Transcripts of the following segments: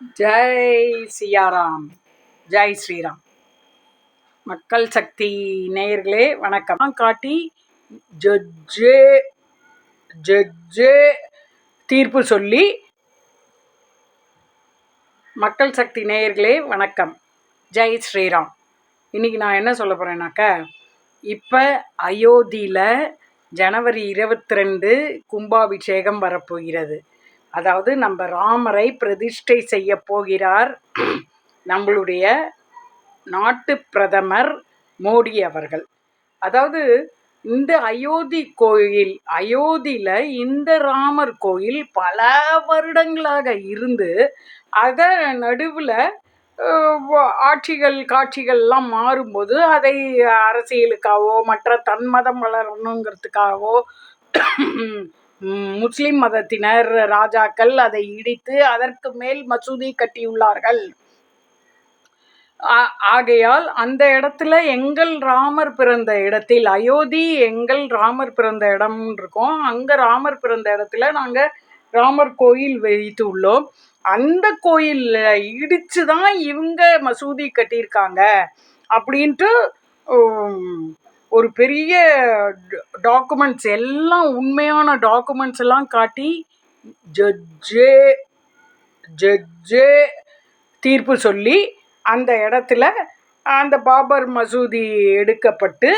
ஜெய் சியாராம். ஜெய் ஸ்ரீராம். மக்கள் சக்தி நேயர்களே வணக்கம். காட்டி ஜட்ஜே ஜட்ஜே தீர்ப்பு சொல்லி மக்கள் சக்தி நேயர்களே வணக்கம். ஜெய் ஸ்ரீராம். இன்னைக்கு நான் என்ன சொல்ல போகிறேன்னாக்க இப்போ அயோத்தியில் ஜனவரி இருபத்தி ரெண்டு கும்பாபிஷேகம் வரப்போகிறது. அதாவது நம்ம ராமரை பிரதிஷ்டை செய்ய போகிறார் நம்மளுடைய நாட்டு பிரதமர் மோடி அவர்கள். அதாவது இந்த அயோத்தி கோயில் அயோத்தியில் இந்த ராமர் கோயில் பல வருடங்களாக இருந்து அதை நடுவில் ஆட்சிகள் காட்சிகள்லாம் மாறும்போது அதை அரசியலுக்காகவோ மற்ற தன்மதம் வளரணுங்கிறதுக்காகவோ முஸ்லிம் மதத்தினர் ராஜாக்கள் அதை இடித்து அதற்கு மேல் மசூதி கட்டியுள்ளார்கள். ஆகையால் அந்த இடத்துல எங்கள் ராமர் பிறந்த இடத்தில் அயோத்தி எங்கள் ராமர் பிறந்த இடம் இருக்கோம். அங்கே ராமர் பிறந்த இடத்துல நாங்கள் ராமர் கோயில் வைத்து உள்ளோம். அந்த கோயிலில் இடித்து தான் இவங்க மசூதி கட்டியிருக்காங்க. அப்படின்ட்டு ஒரு பெரிய டாக்குமெண்ட்ஸ் எல்லாம் உண்மையான டாக்குமெண்ட்ஸ் எல்லாம் காட்டி ஜட்ஜே ஜட்ஜே தீர்ப்பு சொல்லி அந்த இடத்துல அந்த பாபர் மசூதி எடுக்கப்பட்டு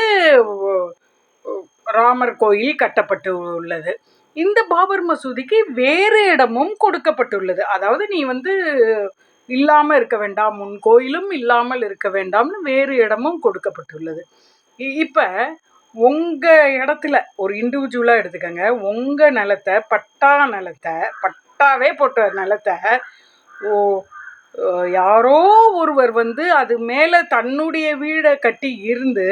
ராமர் கோயில் கட்டப்பட்டு உள்ளது இந்த பாபர் மசூதிக்கு வேறு இடமும் கொடுக்கப்பட்டுள்ளது. அதாவது நீ வந்து இல்லாமல் இருக்க வேண்டாம் உன் கோயிலும் இல்லாமல் இருக்க வேண்டாம்னு வேறு இடமும் கொடுக்கப்பட்டுள்ளது. இப்போ உங்கள் இடத்துல ஒரு இண்டிவிஜுவலாக எடுத்துக்கோங்க. உங்கள் நிலத்தை பட்டா நிலத்தை பட்டாவே போட்ட நிலத்தை ஓ யாரோ ஒருவர் வந்து அது மேலே தன்னுடைய வீடை கட்டி இருந்து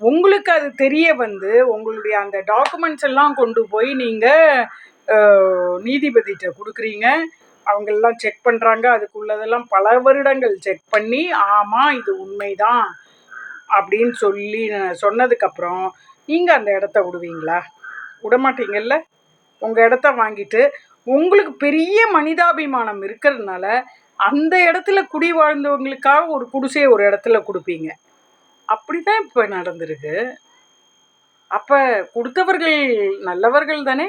உங்களுக்கு அது தெரிய வந்து உங்களுடைய அந்த டாக்குமெண்ட்ஸ் எல்லாம் கொண்டு போய் நீங்கள் நீதிபதிகிட்ட கொடுக்குறீங்க. அவங்கெல்லாம் செக் பண்ணுறாங்க அதுக்குள்ளதெல்லாம் பல வருடங்கள் செக் பண்ணி ஆமாம் இது உண்மைதான். அப்படின்னு சொல்லி சொன்னதுக்கப்புறம் நீங்கள் அந்த இடத்த விடுவீங்களா விடமாட்டீங்கல்ல உங்கள் இடத்த வாங்கிட்டு உங்களுக்கு பெரிய மனிதாபிமானம் இருக்கிறதுனால அந்த இடத்துல குடி வாழ்ந்தவங்களுக்காக ஒரு குடிசையை ஒரு இடத்துல கொடுப்பீங்க. அப்படி தான் இப்போ நடந்திருக்கு. அப்போ கொடுத்தவர்கள் நல்லவர்கள் தானே?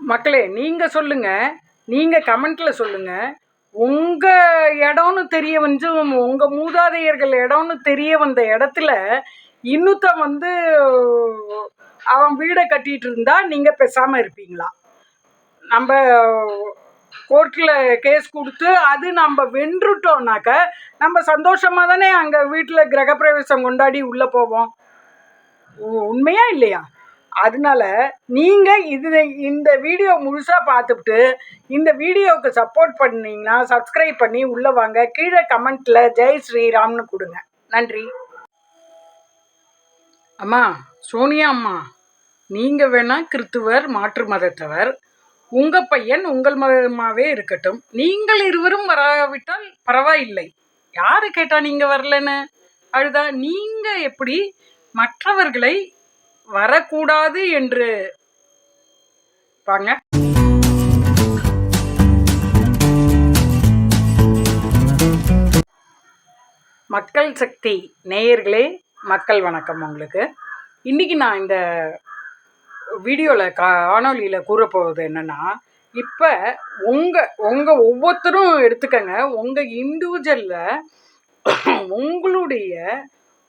மக்களே நீங்கள் சொல்லுங்கள் நீங்கள் கமெண்ட்டில் சொல்லுங்கள் உங்கள் இடம்னு தெரிய வந்து உங்கள் மூதாதையர்கள் இடம்னு தெரிய வந்த இடத்துல இன்னொருத்தன் வந்து அவன் வீடை கட்டிகிட்டு இருந்தா நீங்கள் பேசாமல் இருப்பீங்களா? நம்ம கோர்ட்டில் கேஸ் கொடுத்து அது நம்ம வென்றுட்டோம்னாக்க நம்ம சந்தோஷமாக தானே அங்கே வீட்டில் கிரகப்பிரவேசம் கொண்டாடி உள்ளே போவோம்? உண்மையா இல்லையா? அதனால நீங்கள் இது இந்த வீடியோ முழுசாக பார்த்துட்டு இந்த வீடியோவுக்கு சப்போர்ட் பண்ணீங்கன்னா சப்ஸ்கிரைப் பண்ணி உள்ளே வாங்க. கீழே கமெண்ட்டில் ஜெய் ஸ்ரீராம்னு கொடுங்க. நன்றி. அம்மா சோனியா அம்மா நீங்கள் வேணால் கிறித்துவர் மாற்று மதத்தவர். உங்கள் பையன் உங்கள் மதமாகவே இருக்கட்டும். நீங்கள் இருவரும் வராவிட்டால் பரவாயில்லை. யார் கேட்டால் நீங்கள் வரலன்னு? அழுதா நீங்கள் எப்படி மற்றவர்களை வரக்கூடாது என்று. பாங்க மக்கள் சக்தி நேயர்களே மக்கள் வணக்கம் உங்களுக்கு. இன்றைக்கி நான் இந்த வீடியோவில் காணொலியில் கூறப்போவது என்னென்னா இப்போ உங்கள் உங்கள் ஒவ்வொருத்தரும் எடுத்துக்கங்க உங்கள் இண்டிவிஜுவலில் உங்களுடைய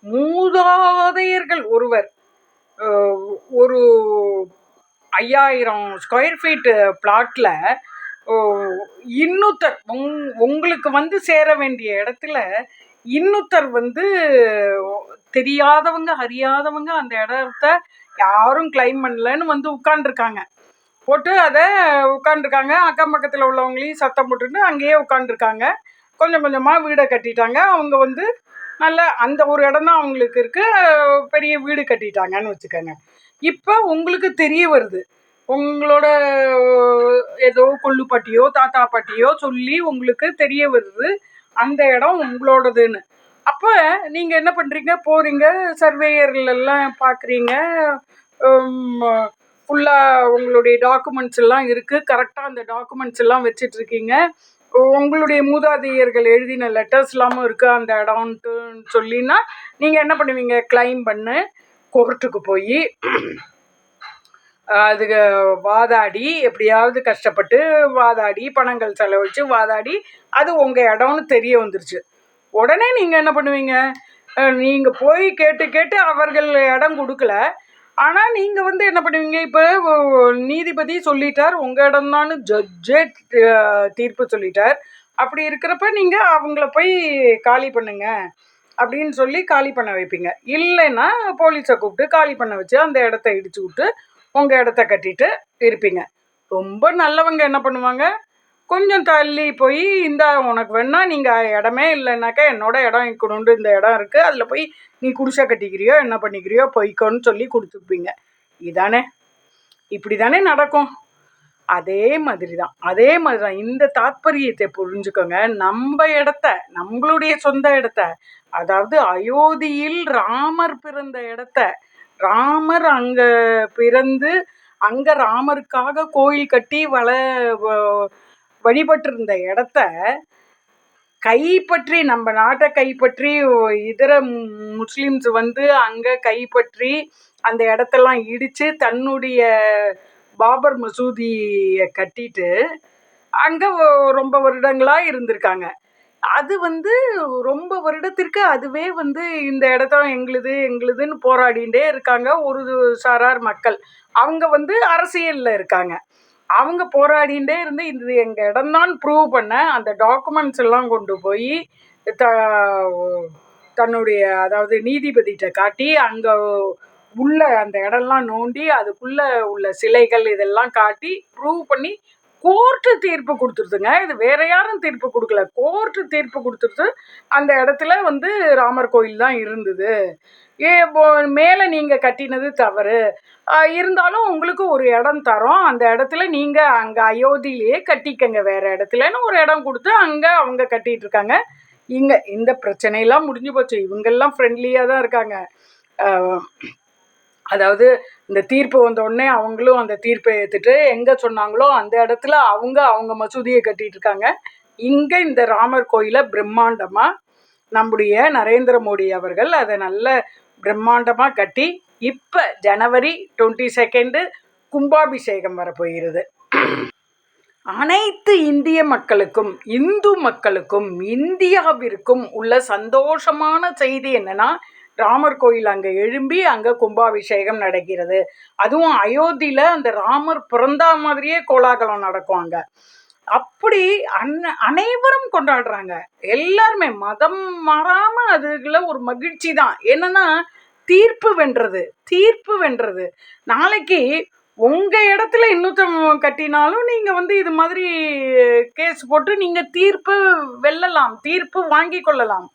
மூதாதையர்கள் ஒருவர் ஒரு ஐயாயிரம் ஸ்கொயர் ஃபீட்டு பிளாட்டில் இன்னொருத்தர் உங் உங்களுக்கு வந்து சேர வேண்டிய இடத்துல இன்னொருத்தர் வந்து தெரியாதவங்க அறியாதவங்க அந்த இடத்த யாரும் கிளைம் பண்ணலன்னு வந்து உட்காண்டிருக்காங்க போட்டு அதை உட்காண்டிருக்காங்க அக்கம் பக்கத்தில் உள்ளவங்களையும் சத்தம் போட்டுட்டு அங்கேயே உட்காண்டிருக்காங்க கொஞ்சம் கொஞ்சமாக வீடை கட்டிட்டாங்க. அவங்க வந்து நல்ல அந்த ஒரு இடம் தான் அவங்களுக்கு இருக்குது பெரிய வீடு கட்டிட்டாங்கன்னு வச்சுக்கோங்க. இப்போ உங்களுக்கு தெரிய வருது. உங்களோட ஏதோ கொள்ளுப்பட்டியோ தாத்தா பாட்டியோ சொல்லி உங்களுக்கு தெரிய வருது அந்த இடம் உங்களோடதுன்னு. அப்போ நீங்கள் என்ன பண்ணுறீங்க போகிறீங்க சர்வேயர்லாம் பார்க்குறீங்க ஃபுல்லாக உங்களுடைய டாக்குமெண்ட்ஸ் எல்லாம் இருக்குது கரெக்டாக அந்த டாக்குமெண்ட்ஸ் எல்லாம் வச்சிட்ருக்கீங்க உங்களுடைய மூதாதையர்கள் எழுதின லெட்டர்ஸ் இல்லாமல் இருக்குது அந்த இடம்ன்ட்டுன்னு சொல்லினா நீங்கள் என்ன பண்ணுவீங்க? கிளைம் பண்ணு கோர்ட்டுக்கு போய் அதுக்கு வாதாடி எப்படியாவது கஷ்டப்பட்டு வாதாடி பணங்கள் செலவழித்து வாதாடி அது உங்கள் இடம்னு தெரிய வந்துருச்சு. உடனே நீங்கள் என்ன பண்ணுவீங்க? நீங்கள் போய் கேட்டு கேட்டு அவர்கள் இடம் கொடுக்கல. ஆனால் நீங்கள் வந்து என்ன பண்ணுவீங்க? இப்போ நீதிபதி சொல்லிட்டார் உங்கள் இடம்தான்னு ஜட்ஜே தீர்ப்பு சொல்லிட்டார். அப்படி இருக்கிறப்ப நீங்கள் அவங்கள போய் காலி பண்ணுங்க. அப்படின்னு சொல்லி காலி பண்ண வைப்பீங்க. இல்லைன்னா போலீஸை கூப்பிட்டு காலி பண்ண வச்சு அந்த இடத்த இடிச்சு விட்டு உங்கள் இடத்த கட்டிட்டு இருப்பீங்க. ரொம்ப நல்லவங்க என்ன பண்ணுவாங்க? கொஞ்சம் தள்ளி போய் இந்த உனக்கு வேணா நீங்கள் இடமே இல்லைனாக்கா என்னோட இடம் கொண்டு இந்த இடம் இருக்குது அதில் போய் நீ குடிசை கட்டிக்கிறியோ என்ன பண்ணிக்கிறியோ போய்க்கோன்னு சொல்லி கொடுத்துருப்பீங்க. இதானே? இப்படி தானே நடக்கும். அதே மாதிரி தான் அதே மாதிரி தான் இந்த தாத்பரியத்தை புரிஞ்சுக்கோங்க. நம்ம இடத்த நம்மளுடைய சொந்த இடத்த அதாவது அயோத்தியில் ராமர் பிறந்த இடத்த ராமர் அங்கே பிறந்து அங்கே ராமருக்காக கோயில் கட்டி வள வழிபட்டிருந்த இடத்த கைப்பற்றி நம்ம நாட்டை கைப்பற்றி இதர முஸ்லீம்ஸ் வந்து அங்கே கைப்பற்றி அந்த இடத்தெல்லாம் இடித்து தன்னுடைய பாபர் மசூதியை கட்டிட்டு அங்கே ரொம்ப வருடங்களாக இருந்திருக்காங்க. அது வந்து ரொம்ப வருடத்திற்கு அதுவே வந்து இந்த இடத்த எங்களுது எங்களுதுன்னு போராடிகிட்டே இருக்காங்க. ஒரு சாரார் மக்கள். அவங்க வந்து அரசியலில் இருக்காங்க. அவங்க போராடிகிட்டே இருந்து இது எங்கள் இடம்தான் ப்ரூவ் பண்ண அந்த டாக்குமெண்ட்ஸ் எல்லாம் கொண்டு போய் த தன்னுடைய அதாவது நீதிபதிகிட்ட காட்டி அங்கே உள்ள அந்த இடம்லாம் நோண்டி அதுக்குள்ளே உள்ள சிலைகள் இதெல்லாம் காட்டி ப்ரூவ் பண்ணி கோர்ட்டு தீர்ப்பு கொடுத்துருதுங்க. இது வேற யாரும் தீர்ப்பு கொடுக்கல. கோர்ட்டு தீர்ப்பு கொடுத்துருது. அந்த இடத்துல வந்து ராமர் கோயில் தான் இருந்தது. ஏ மேலே நீங்கள் கட்டினது தவறு. இருந்தாலும் உங்களுக்கு ஒரு இடம் தரோம். அந்த இடத்துல நீங்கள் அங்கே அயோத்தியிலேயே கட்டிக்கங்க. வேறு இடத்துலன்னு ஒரு இடம் கொடுத்து அங்கே அவங்க கட்டிகிட்டு இருக்காங்க. இங்கே இந்த பிரச்சனையெல்லாம் முடிஞ்சு போச்சு. இவங்கெல்லாம் ஃப்ரெண்ட்லியாக தான் இருக்காங்க. அதாவது இந்த தீர்ப்பு வந்த உடனே அவங்களும் அந்த தீர்ப்பை ஏற்றுட்டு எங்கே சொன்னாங்களோ அந்த இடத்துல அவங்க அவங்க மசூதியை கட்டிகிட்டு இருக்காங்க இங்கே இந்த ராமர் கோயிலை பிரம்மாண்டமாக நம்முடைய நரேந்திர மோடி அவர்கள் அதை நல்ல பிரம்மாண்டமாக கட்டி இப்போ ஜனவரி டுவெண்ட்டி செகண்டு கும்பாபிஷேகம் வரப்போகிறது அனைத்து இந்திய மக்களுக்கும் இந்து மக்களுக்கும் இந்தியாவிற்கும் உள்ள சந்தோஷமான செய்தி என்னன்னா ராமர் கோயில் அங்கே எழும்பி அங்கே கும்பாபிஷேகம் நடக்கிறது. அதுவும் அயோத்தியில் அந்த ராமர் பிறந்தா மாதிரியே கோலாகலம் நடக்கும் அங்கே. அப்படி அன் அனைவரும் கொண்டாடுறாங்க. எல்லாருமே மதம் மாறாமல் அதுக்குள்ள ஒரு மகிழ்ச்சி தான். என்னன்னா தீர்ப்பு வென்றது தீர்ப்பு வென்றது. நாளைக்கு உங்கள் இடத்துல இன்னொருத்தவங்க கட்டினாலும் நீங்கள் வந்து இது மாதிரி கேஸ் போட்டு நீங்கள் தீர்ப்பு வெல்லலாம் தீர்ப்பு வாங்கி கொள்ளலாம்.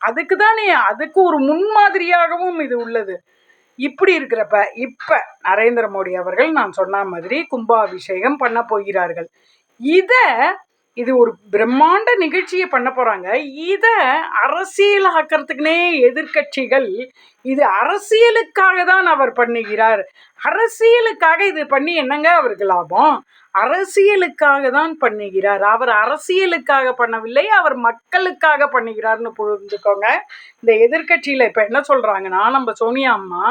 அதுக்கு தானே அதுக்கு ஒரு முன்மாதிரியாகவும் இது உள்ளது. இப்படி இருக்கிறப்ப இப்போ நரேந்திர மோடி அவர்கள் நான் சொன்ன மாதிரி கும்பாபிஷேகம் பண்ண போகிறார்கள். இதை இது ஒரு பிரம்மாண்ட நிகழ்ச்சியை பண்ண போகிறாங்க இதை அரசியல் ஆக்கிறதுக்குனே எதிர்கட்சிகள் இது அரசியலுக்காக தான் அவர் பண்ணுகிறார். அரசியலுக்காக இது பண்ணி என்னங்க அவருக்கு லாபம்? அரசியலுக்காக தான் பண்ணுகிறார். அவர் அரசியலுக்காக பண்ணவில்லை அவர் மக்களுக்காக பண்ணுகிறார்னு புரிஞ்சுக்கோங்க. இந்த எதிர்கட்சியில் இப்போ என்ன சொல்கிறாங்கன்னா நம்ம சோனியா அம்மா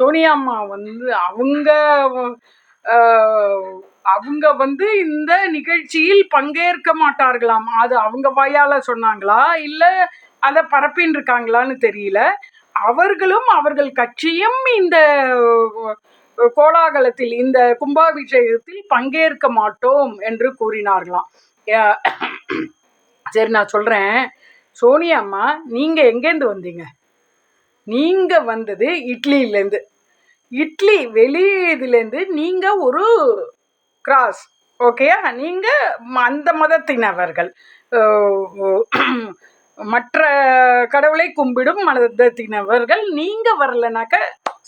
சோனியா அம்மா வந்து அவங்க அவங்க வந்து இந்த நிகழ்ச்சியில் பங்கேற்க மாட்டார்களாம். அது அவங்க வாயால சொன்னாங்களா? இல்லை அதை பரப்பின்னு இருக்காங்களான்னு தெரியல. அவர்களும் அவர்கள் கட்சியும் இந்த கோலாகலத்தில் இந்த கும்பாபிஷேகத்தில் பங்கேற்க மாட்டோம் என்று கூறினார்களாம். சரி நான் சொல்கிறேன் சோனியா அம்மா நீங்கள் எங்கேருந்து வந்தீங்க? நீங்கள் வந்தது இட்லியிலேருந்து இட்லி வெளி இதுலேருந்து நீங்கள் ஒரு கிராஸ் ஓகேயா நீங்கள் அந்த மதத்தினவர்கள். மற்ற கடவுளை கும்பிடும் மதத்தினவர்கள் நீங்கள் வரலனாக்க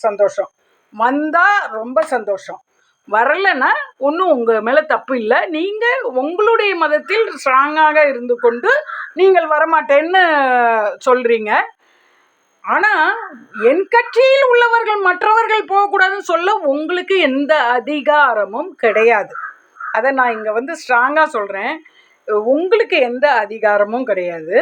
சந்தோஷம். வந்தால் ரொம்ப சந்தோஷம். வரலைன்னா ஒன்றும் உங்கள் மேலே தப்பு இல்லை. நீங்கள் உங்களுடைய மதத்தில் ஸ்ட்ராங்காக இருந்து கொண்டு நீங்கள் வரமாட்டேன்னு சொல்கிறீங்க ஆனா என் கட்சியில் உள்ளவர்கள் மற்றவர்கள் போகக்கூடாதுன்னு சொல்ல உங்களுக்கு எந்த அதிகாரமும் கிடையாது. அதை நான் இங்க வந்து ஸ்ட்ராங்கா சொல்றேன். உங்களுக்கு எந்த அதிகாரமும் கிடையாது.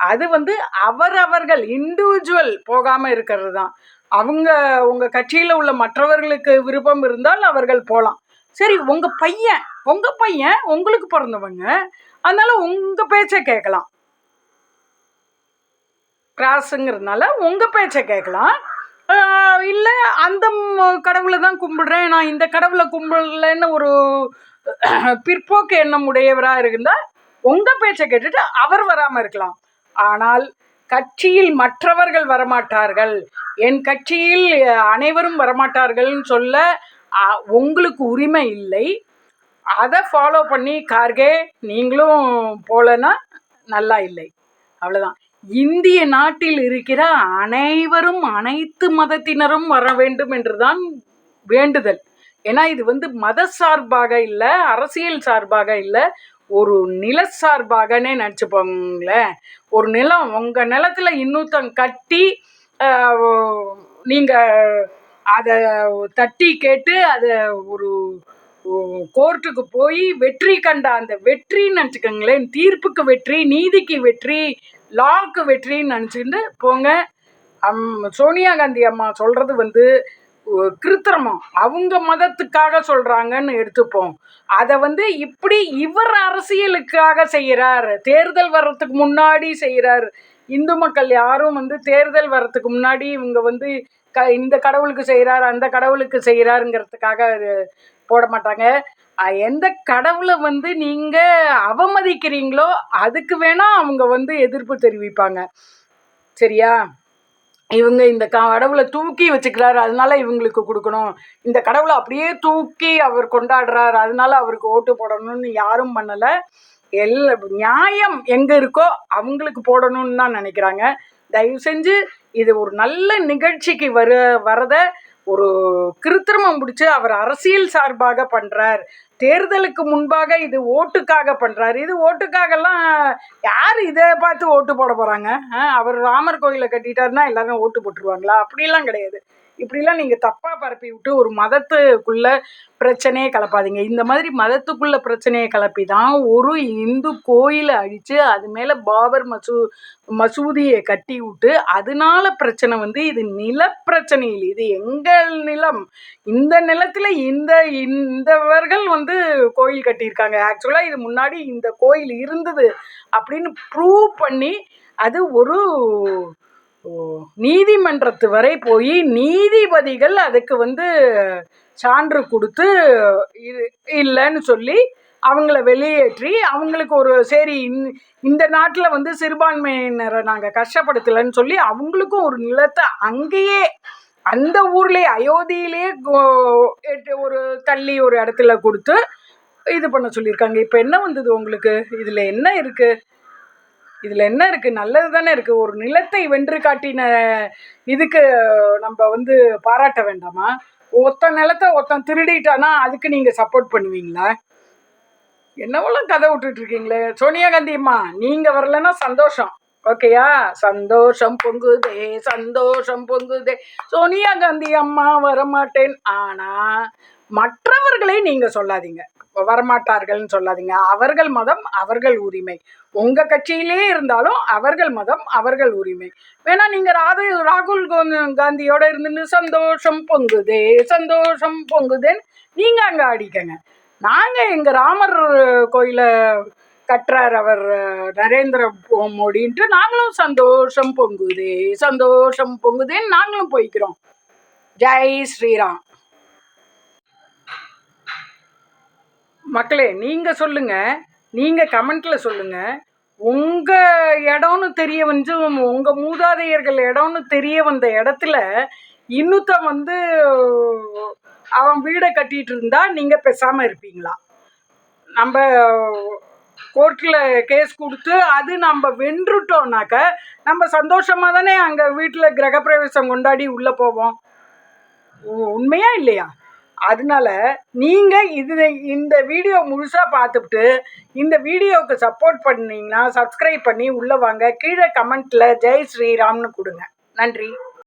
அது வந்து அவரவர்கள் இண்டிவிஜுவல் போகாம இருக்கிறது தான். அவங்க உங்க கட்சியில உள்ள மற்றவர்களுக்கு விருப்பம் இருந்தால் அவர்கள் போகலாம் சரி உங்க பையன் உங்க பையன் உங்களுக்கு பிறந்தவங்க. அதனால உங்க பேச்சை கேட்கலாம். கிராஸுங்கிறதுனால உங்கள் பேச்சை கேட்கலாம். இல்லை அந்த கடவுளை தான் கும்பிடுறேன். நான் இந்த கடவுளை கும்பிடலன்னு ஒரு பிற்போக்கு எண்ணம் உடையவராக இருந்தால் உங்கள் பேச்சை கேட்டுட்டு அவர் வராமல் இருக்கலாம். ஆனால் கட்சியில் மற்றவர்கள் வரமாட்டார்கள். என் கட்சியில் அனைவரும் வரமாட்டார்கள்னு சொல்ல உங்களுக்கு உரிமை இல்லை. அதை ஃபாலோ பண்ணி கார்கே நீங்களும் போலன்னா நல்லா இல்லை. அவ்வளோதான் இந்திய நாட்டில் இருக்கிற அனைவரும் அனைத்து மதத்தினரும் வர வேண்டும் என்றுதான் வேண்டுதல். ஏன்னா இது வந்து மத சார்பாக இல்லை அரசியல் சார்பாக இல்லை ஒரு நில சார்பாகனே நினச்சிப்போங்களேன் ஒரு நிலம் உங்கள் நிலத்தில் இன்னொருத்தங்க கட்டி நீங்கள் அதை தட்டி கேட்டு அதை ஒரு கோர்ட்டுக்கு போய் வெற்றி கண்ட. அந்த வெற்றின்னு நினச்சிக்கோங்களேன் தீர்ப்புக்கு வெற்றி நீதிக்கு வெற்றி லாக்கு வெற்றின்னு நினச்சிக்கிட்டு போங்க. அம் சோனியா காந்தி அம்மா சொல்கிறது வந்து கிருத்திரமம் அவங்க மதத்துக்காக சொல்கிறாங்கன்னு எடுத்துப்போம். அதை வந்து இப்படி இவர் அரசியலுக்காக செய்கிறார் தேர்தல் வர்றதுக்கு முன்னாடி செய்கிறார் இந்து மக்கள் யாரும் வந்து தேர்தல் வர்றதுக்கு முன்னாடி இவங்க வந்து க இந்த கடவுளுக்கு செய்கிறார் அந்த கடவுளுக்கு செய்கிறாருங்கிறதுக்காக போட மாட்டாங்க. எந்த கடவுளை வந்து நீங்கள் அவமதிக்கிறீங்களோ அதுக்கு வேணால் அவங்க வந்து எதிர்ப்பு தெரிவிப்பாங்க. சரியா? இவங்க இந்த கடவுளை தூக்கி வச்சுக்கிறாரு அதனால இவங்களுக்கு கொடுக்கணும். இந்த கடவுளை அப்படியே தூக்கி அவர் கொண்டாடுறாரு அதனால அவருக்கு ஓட்டு போடணும்னு யாரும் பண்ணலை. எல் நியாயம் எங்கே இருக்கோ அவங்களுக்கு போடணும்னு தான் நினைக்கிறாங்க. தயவு செஞ்சு இது ஒரு நல்ல நிகழ்ச்சிக்கு வர வரத ஒரு கிருத்திரமம் பிடிச்சி அவர் அரசியல் சார்பாக பண்ணுறார் தேர்தலுக்கு முன்பாக இது ஓட்டுக்காக பண்ணுறாரு இது ஓட்டுக்காகலாம் யார் இதை பார்த்து ஓட்டு போட போகிறாங்க அவர் ராமர் கோயிலை கட்டிட்டாருன்னா எல்லாரும் ஓட்டு போட்டுருவாங்களா? அப்படிலாம் கிடையாது. இப்படிலாம் நீங்கள் தப்பாக பரப்பி விட்டு ஒரு மதத்துக்குள்ள பிரச்சனையே கலப்பாதீங்க. இந்த மாதிரி மதத்துக்குள்ள பிரச்சனையை கலப்பி தான் ஒரு இந்து கோயிலை அழித்து அது மேலே பாபர் மசூ மசூதியை கட்டி விட்டு அதனால பிரச்சனை வந்து இது நிலப்பிரச்சனை இல்லை இது எங்கள் நிலம். இந்த நிலத்துல இந்த இந்தவர்கள் வந்து கோயில் கட்டியிருக்காங்க. ஆக்சுவலாக இது முன்னாடி இந்த கோயில் இருந்தது அப்படின்னு ப்ரூவ் பண்ணி அது ஒரு நீதிமன்றத்து வரை போய் நீதிபதிகள் அதுக்கு வந்து சான்று கொடுத்து இது இல்லைன்னு சொல்லி அவங்கள வெளியேற்றி அவங்களுக்கு ஒரு சரி இந்த- இந்த நாட்டில் வந்து சிறுபான்மையினரை நாங்கள் கஷ்டப்படுத்தலைன்னு சொல்லி அவங்களுக்கும் ஒரு நிலத்தை அங்கேயே அந்த ஊர்லேயே அயோத்தியிலே கோ- எட்டு ஒரு தள்ளி ஒரு இடத்துல கொடுத்து இது பண்ண சொல்லியிருக்காங்க. இப்போ என்ன வந்தது உங்களுக்கு? இதில் என்ன இருக்குது இதில் என்ன இருக்குது நல்லது தானே இருக்குது ஒரு நிலத்தை வென்று காட்டின இதுக்கு நம்ம வந்து பாராட்ட வேண்டாமா? ஒத்த நிலத்தை ஒருத்தன் திருடிட்டானா அதுக்கு நீங்கள் சப்போர்ட் பண்ணுவீங்களா? என்னவெல்லாம் கதை விட்டுட்டு இருக்கீங்களே? சோனியா காந்தி அம்மா நீங்கள் வரலன்னா சந்தோஷம். ஓகேயா சந்தோஷம் பொங்குதே சந்தோஷம் பொங்குதே. சோனியா காந்தி அம்மா வரமாட்டேன். ஆனால் மற்றவர்களை நீங்கள் சொல்லாதீங்க. வரமாட்டார்கள்னு சொல்லாதீங்க. அவர்கள் மதம் அவர்கள் உரிமை. உங்க கட்சியிலே இருந்தாலும் அவர்கள் மதம் அவர்கள் உரிமை. வேணா நீங்க ராது ராகுல் கோ- காந்தியோட இருந்து சந்தோஷம் பொங்குதே சந்தோஷம் பொங்குதேன்னு நீங்க அங்க அடிக்கங்க நாங்க எங்க ராமர் கோயிலை கற்றார் அவர் நரேந்திர மோடின்ட்டு நாங்களும் சந்தோஷம் பொங்குதே சந்தோஷம் பொங்குதேன்னு நாங்களும் போய்க்கிறோம். ஜெய் ஸ்ரீராம். மக்களே நீங்கள் சொல்லுங்கள் நீங்கள் கமெண்ட்டில் சொல்லுங்கள் உங்கள் இடம்னு தெரிய வந்து உங்கள் மூதாதையர்கள் இடம்னு தெரிய வந்த இடத்துல இன்னுத்தன் வந்து அவன் வீடை கட்டிகிட்டு இருந்தா நீங்கள் பேசாமல் இருப்பீங்களா? நம்ம கோர்ட்டில் கேஸ் கொடுத்து அது நம்ம வென்றுட்டோம்னாக்க நம்ம சந்தோஷமாக தானே அங்கே வீட்டில் கிரகப்பிரவேசம் கொண்டாடி உள்ளே போவோம்? உ- உண்மையா இல்லையா? அதனால நீங்கள் இது இந்த வீடியோ முழுசாக பார்த்துட்டு இந்த வீடியோவுக்கு சப்போர்ட் பண்ணிங்கன்னா சப்ஸ்கிரைப் பண்ணி உள்ளே வாங்க. கீழே கமெண்ட்டில் ஜெய் ஸ்ரீராம்னு கொடுங்க. நன்றி.